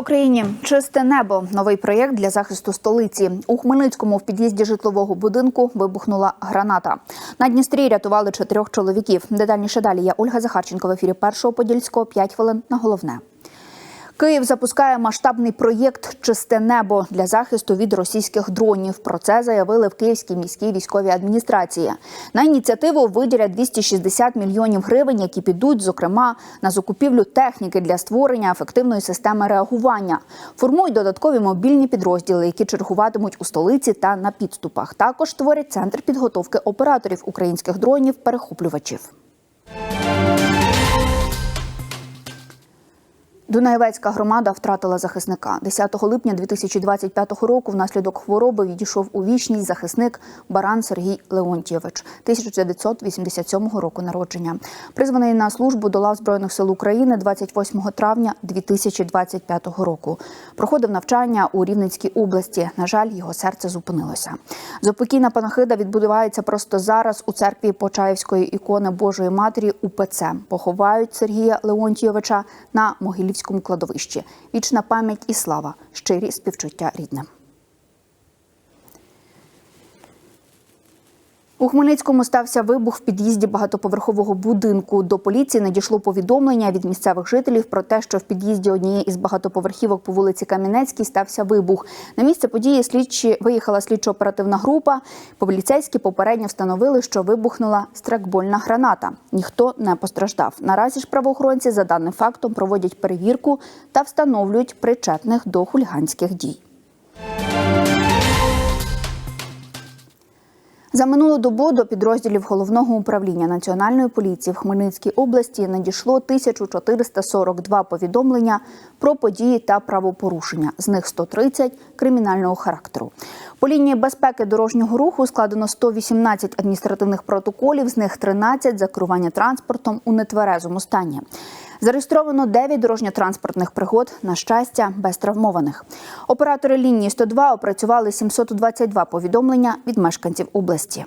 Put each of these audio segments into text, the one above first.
Україні чисте небо. Новий проєкт для захисту столиці. У Хмельницькому в під'їзді житлового будинку вибухнула граната. На Дністрі рятували чотирьох чоловіків. Детальніше далі я Ольга Захарченко в ефірі першого подільського 5 хвилин на головне. Київ запускає масштабний проєкт Чисте небо для захисту від російських дронів. Про це заявили в Київській міській військовій адміністрації. На ініціативу виділять 260 мільйонів гривень, які підуть, зокрема, на закупівлю техніки для створення ефективної системи реагування. Формують додаткові мобільні підрозділи, які чергуватимуть у столиці та на підступах. Також створять центр підготовки операторів українських дронів перехоплювачів. Дунаєвецька громада втратила захисника. 10 липня 2025 року внаслідок хвороби відійшов у вічність захисник Баран Сергій Леонтьєвич, 1987 року народження. Призваний на службу до лав Збройних сил України 28 травня 2025 року. Проходив навчання у Рівненській області. На жаль, його серце зупинилося. Зопокійна панахида відбувається просто зараз у церкві Почаївської ікони Божої Матері УПЦ. Поховають Сергія Леонтьєвича на могилі Київському кладовищі. Вічна пам'ять і слава, щирі співчуття рідним. У Хмельницькому стався вибух в під'їзді багатоповерхового будинку. До поліції надійшло повідомлення від місцевих жителів про те, що в під'їзді однієї із багатоповерхівок по вулиці Кам'янецькій стався вибух. На місце події слідчі виїхала слідчо-оперативна група. Поліцейські попередньо встановили, що вибухнула стракбольна граната. Ніхто не постраждав. Наразі ж правоохоронці за даним фактом проводять перевірку та встановлюють причетних до хуліганських дій. За минулу добу до підрозділів головного управління національної поліції в Хмельницькій області надійшло 1442 повідомлення про події та правопорушення. З них 130 – кримінального характеру. По лінії безпеки дорожнього руху складено 118 адміністративних протоколів, з них 13 – за керування транспортом у нетверезому стані. Зареєстровано 9 дорожньо-транспортних пригод, на щастя, без травмованих. Оператори лінії 102 опрацювали 722 повідомлення від мешканців області.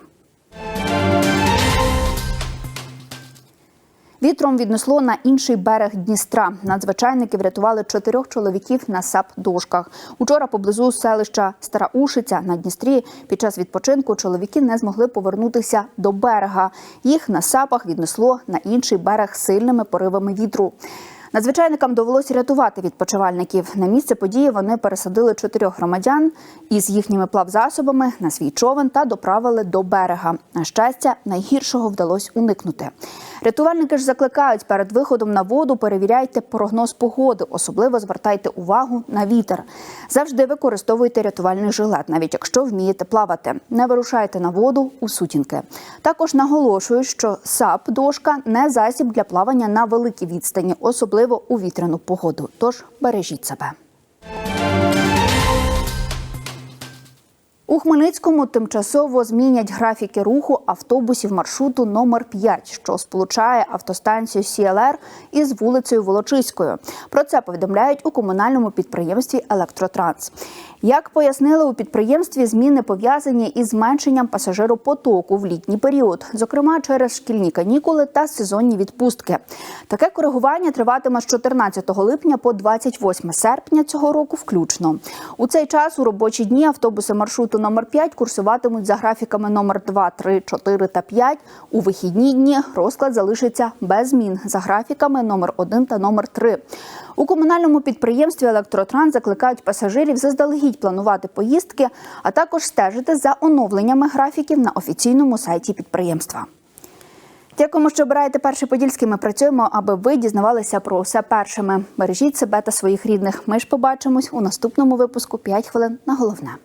Вітром віднесло на інший берег Дністра. Надзвичайники врятували чотирьох чоловіків на сап-дошках. Учора поблизу селища Стара Ушиця на Дністрі під час відпочинку чоловіки не змогли повернутися до берега. Їх на сапах віднесло на інший берег сильними поривами вітру. Надзвичайникам довелося рятувати відпочивальників. На місце події вони пересадили чотирьох громадян із їхніми плавзасобами на свій човен та доправили до берега. На щастя, найгіршого вдалося уникнути. Рятувальники ж закликають перед виходом на воду перевіряйте прогноз погоди, особливо звертайте увагу на вітер. Завжди використовуйте рятувальний жилет, навіть якщо вмієте плавати. Не вирушайте на воду у сутінки. Також наголошую, що САП дошка не засіб для плавання на великій відстані, особливо у вітряну погоду. Тож бережіть себе. У Хмельницькому тимчасово змінять графіки руху автобусів маршруту номер 5 що сполучає автостанцію СІЛР із вулицею Волочиською. Про це повідомляють у комунальному підприємстві Електротранс. Як пояснили у підприємстві, зміни пов'язані із зменшенням пасажиропотоку в літній період, зокрема через шкільні канікули та сезонні відпустки. Таке коригування триватиме з 14 липня по 28 серпня цього року, включно. У цей час у робочі дні автобуси маршруту номер 5 курсуватимуть за графіками номер 2, 3, 4 та 5. У вихідні дні розклад залишиться без змін за графіками номер 1 та номер 3. У комунальному підприємстві Електротранс закликають пасажирів заздалегідь планувати поїздки, а також стежити за оновленнями графіків на офіційному сайті підприємства. Дякуємо, що обираєте перший подільський. Ми працюємо, аби ви дізнавалися про все першими. Бережіть себе та своїх рідних. Ми ж побачимось у наступному випуску «5 хвилин на головне.